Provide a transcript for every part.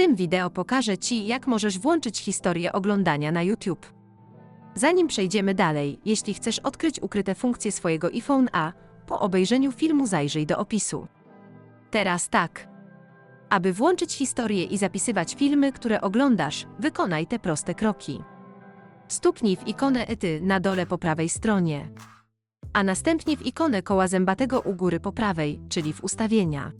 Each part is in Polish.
tym wideo pokażę Ci, jak możesz włączyć historię oglądania na YouTube. Zanim przejdziemy dalej, jeśli chcesz odkryć ukryte funkcje swojego iPhone A, po obejrzeniu filmu zajrzyj do opisu. Teraz tak. Aby włączyć historię i zapisywać filmy, które oglądasz, wykonaj te proste kroki. Stuknij w ikonę ety na dole po prawej stronie, a następnie w ikonę koła zębatego u góry po prawej, czyli w ustawienia.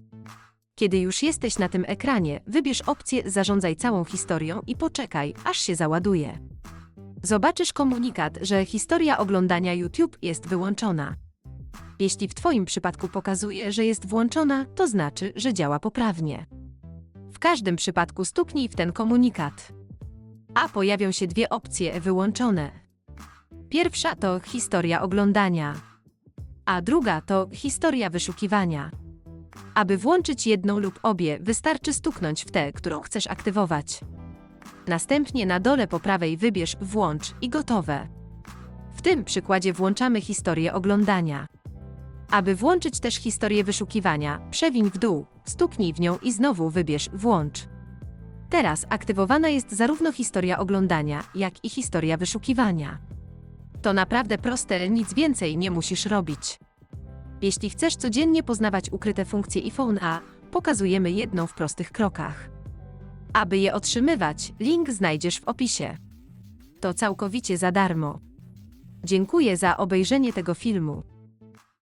Kiedy już jesteś na tym ekranie, wybierz opcję Zarządzaj całą historią i poczekaj, aż się załaduje. Zobaczysz komunikat, że historia oglądania YouTube jest wyłączona. Jeśli w Twoim przypadku pokazuje, że jest włączona, to znaczy, że działa poprawnie. W każdym przypadku stuknij w ten komunikat. A pojawią się dwie opcje wyłączone. Pierwsza to historia oglądania, a druga to historia wyszukiwania. Aby włączyć jedną lub obie, wystarczy stuknąć w tę, którą chcesz aktywować. Następnie na dole po prawej wybierz Włącz i gotowe. W tym przykładzie włączamy historię oglądania. Aby włączyć też historię wyszukiwania, przewiń w dół, stuknij w nią i znowu wybierz Włącz. Teraz aktywowana jest zarówno historia oglądania, jak i historia wyszukiwania. To naprawdę proste, nic więcej nie musisz robić. Jeśli chcesz codziennie poznawać ukryte funkcje iPhone A, pokazujemy jedną w prostych krokach. Aby je otrzymywać, link znajdziesz w opisie. To całkowicie za darmo. Dziękuję za obejrzenie tego filmu.